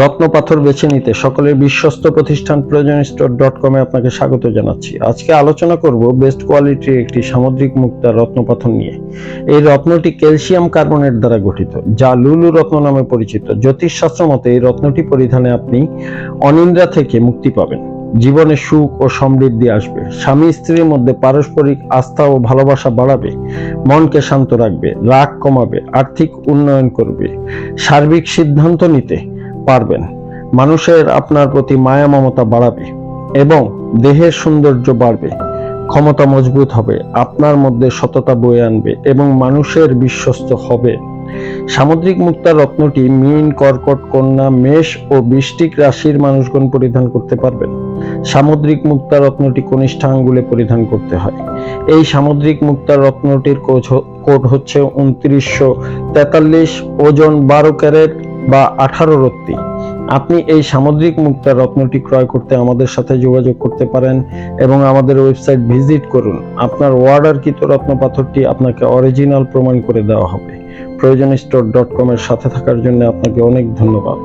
রত্ন পাথর বেছে নিতে সকলের বিশ্বস্ত প্রতিষ্ঠান প্রয়োজন স্টোর ডট কমে আপনাকে স্বাগত জানাচ্ছি। আজকে আলোচনা করব বেস্ট কোয়ালিটির একটি সামুদ্রিক মুক্তা রত্নপাথর নিয়ে। এই রত্নটি ক্যালসিয়াম কার্বনেট দ্বারা গঠিত, যা লুলু রত্ন নামে পরিচিত। জ্যোতিষশাস্ত্র মতে এই রত্নটি পরিধানে আপনি অনিন্দ্রা থেকে মুক্তি পাবেন। জীবনে সুখ ও সমৃদ্ধি আসবে। স্বামী স্ত্রীর মধ্যে পারস্পরিক আস্থা ও ভালোবাসা বাড়াবে, মনকে শান্ত রাখবে, রাগ কমাবে, আর্থিক উন্নয়ন করবে। সার্বিক সিদ্ধান্ত নিতে পারবেন। মানুষের আপনার প্রতি মায়া মমতা বাড়াবে এবং দেহের সৌন্দর্য বাড়বে। ক্ষমতা মজবুত হবে, আপনার মধ্যে সততা বয়ে আনবে এবং মানুষের বিশ্বস্ত হবে। সামুদ্রিক মুক্তা রত্নটি মীন, কর্কট, কন্যা, মেষ ও বৃষ্টিক রাশির মানুষগণ পরিধান করতে পারবেন। সামুদ্রিক মুক্তা রত্নটি কনিষ্ঠা আঙ্গুলে পরিধান করতে হয়। এই সামুদ্রিক মুক্তা রত্নটির কোড হচ্ছে উনত্রিশশো তেতাল্লিশ ওজন বারো ক্যারেট বা আঠারো রত্তি। আপনি এই সামুদ্রিক মুক্তার রত্নটি ক্রয় করতে আমাদের সাথে যোগাযোগ করতে পারেন এবং আমাদের ওয়েবসাইট ভিজিট করুন। আপনার অর্ডারকৃত রত্ন পাথরটি আপনাকে অরিজিনাল প্রমাণ করে দেওয়া হবে। প্রয়োজন স্টোর ডট কমের সাথে থাকার জন্য আপনাকে অনেক ধন্যবাদ।